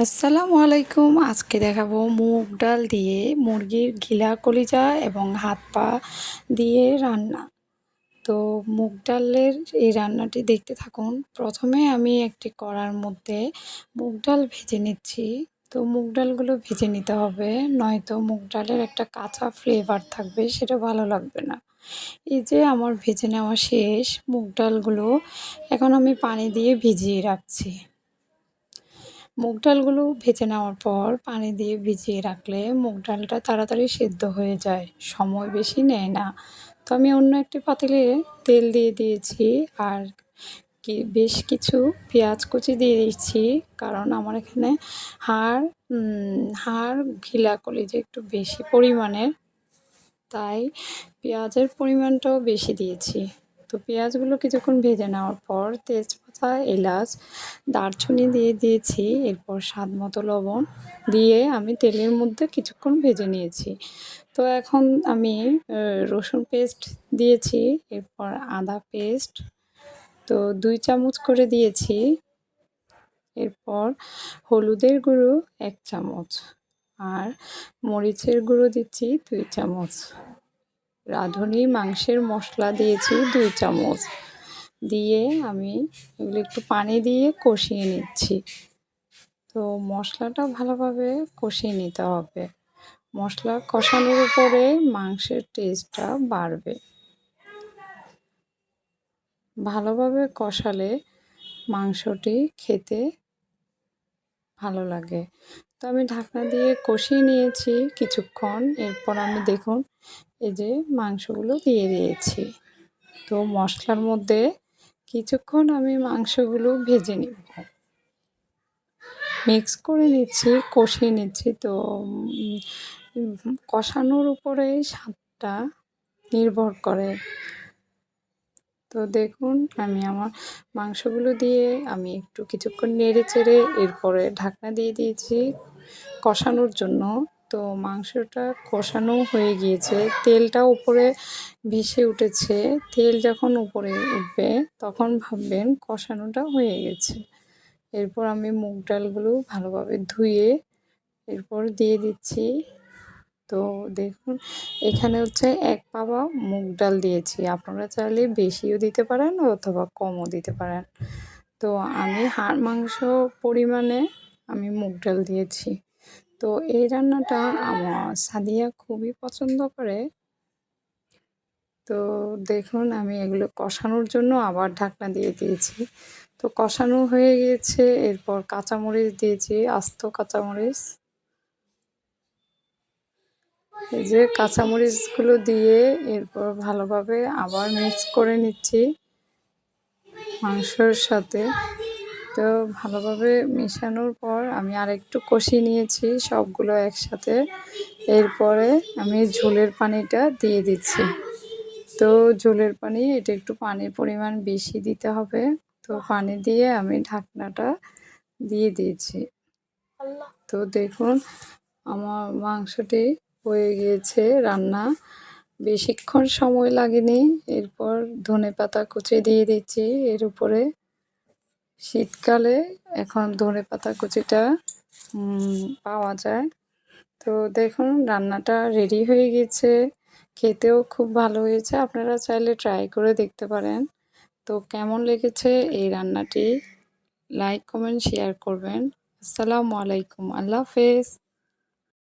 আসসালামু আলাইকুম। আজকে দেখাবো মুগ ডাল দিয়ে মুরগির ঘিলা কলিজা এবং হাত পা দিয়ে রান্না। তো মুগ ডালের এই রান্নাটি দেখতে থাকুন। প্রথমে আমি একটি কড়ার মধ্যে মুগ ডাল ভেজে নিচ্ছি। তো মুগ ডালগুলো ভেজে নিতে হবে, নয়তো মুগ ডালের একটা কাঁচা ফ্লেভার থাকবে, সেটা ভালো লাগবে না। এই যে আমার ভেজে নেওয়া শেষ, মুগ ডালগুলো এখন আমি পানি দিয়ে ভিজিয়ে রাখছি। মুগ ডালগুলো ভেজে নেওয়ার পর পানি দিয়ে ভিজিয়ে রাখলে মুগ ডালটা তাড়াতাড়ি সেদ্ধ হয়ে যায়। সময় বেশি নেয় না। তো আমি অন্য একটি পাতিলে তেল দিয়ে দিয়েছি আর কি, বেশ কিছু পেঁয়াজ কুচি দিয়ে দিচ্ছি কারণ আমার এখানে হাড় হাড় ঘিলা যে একটু বেশি পরিমাণের, তাই পেঁয়াজের পরিমাণটাও বেশি দিয়েছি। তো পেঁয়াজগুলো কিছুক্ষণ ভেজে নেওয়ার পর তেজপাতা, এলাচ, দারচিনি দিয়ে দিয়েছি, এরপর স্বাদ মতো লবণ দিয়ে আমি তেলের মধ্যে কিছুক্ষণ ভেজে নিয়েছি। তো এখন আমি রসুন পেস্ট দিয়েছি, এরপর আদা পেস্ট, তো দুই চামচ করে দিয়েছি। এরপর হলুদের গুঁড়ো এক চামচ আর মরিচের গুঁড়ো দিচ্ছি দুই চামচ। রাঁধুনি মাংসের মশলা দিয়েছি দুই চামচ। দিয়ে আমি এগুলো একটু পানি দিয়ে কষিয়ে নিচ্ছি। তো মশলাটা ভালোভাবে কষিয়ে নিতে হবে। মশলা কষানোর উপরে মাংসের টেস্টটা বাড়বে। ভালোভাবে কষালে মাংসটি খেতে ভালো লাগে। তো আমি ঢাকনা দিয়ে কষিয়ে নিয়েছি কিছুক্ষণ। এরপর আমি দেখুন এই যে মাংসগুলো দিয়ে দিয়েছি। তো মশলার মধ্যে কিছুক্ষণ আমি মাংসগুলো ভেজে নিব। মিক্স করে নিচ্ছি, কষিয়ে নিচ্ছি। তো কষানোর উপরে স্বাদটা নির্ভর করে। তো দেখুন, আমি আমার মাংসগুলো দিয়ে আমি একটু কিছুক্ষণ নেড়ে চেড়ে এরপরে ঢাকনা দিয়ে দিয়েছি কষানোর জন্য। তো মাংসটা কষানো হয়ে গিয়েছে। তেলটা উপরে ভেসে উঠেছে। তেল যখন উপরে উঠবে, তখন ভাববেন কষানোটা হয়ে গেছে। এরপর আমি মুগ ডালগুলো ভালোভাবে ধুয়ে এরপর দিয়ে দিচ্ছি। তো দেখুন, এখানে হচ্ছে এক পাবা মুগ ডাল দিয়েছি। আপনারা চাইলে বেশিও দিতে পারেন অথবা কমও দিতে পারেন। তো আমি হাড় মাংস পরিমাণে আমি মুগ ডাল দিয়েছি। তো এই রান্নাটা আমার সাদিয়া খুবই পছন্দ করে। তো দেখুন, আমি এগুলো কষানোর জন্য আবার ঢাকনা দিয়ে দিয়েছি। তো কষানো হয়ে গিয়েছে, এরপর কাঁচামরিচ দিয়েছি, আস্ত কাঁচামরিচ। এই যে কাঁচামরিচগুলো দিয়ে এরপর ভালোভাবে আবার মিক্স করে নিচ্ছি মাংসর সাথে। তো ভালোভাবে মেশানোর পর আমি আরেকটু কষিয়ে নিয়েছি সবগুলো একসাথে। এরপরে আমি ঝোলের পানিটা দিয়ে দিচ্ছি। তো ঝোলের পানি, এটা একটু পানির পরিমাণ বেশি দিতে হবে। তো পানি দিয়ে আমি ঢাকনাটা দিয়ে দিয়েছি। তো দেখুন, আমার মাংসটি হয়ে গিয়েছে রান্না। বেশিক্ষণ সময় লাগেনি। এরপর ধনে পাতা কুচি দিয়ে দিচ্ছি এর উপরে। শীতকালে এখন ধনে পাতা কুচিটা পাওয়া যায়। তো দেখুন, রান্নাটা রেডি হয়ে গেছে। খেতেও খুব ভালো হয়েছে। আপনারা চাইলে ট্রাই করে দেখতে পারেন। তো কেমন লেগেছে এই রান্নাটি? লাইক কমেন্ট শেয়ার করবেন। আসসালামু আলাইকুম। আল্লাহ হাফেজ।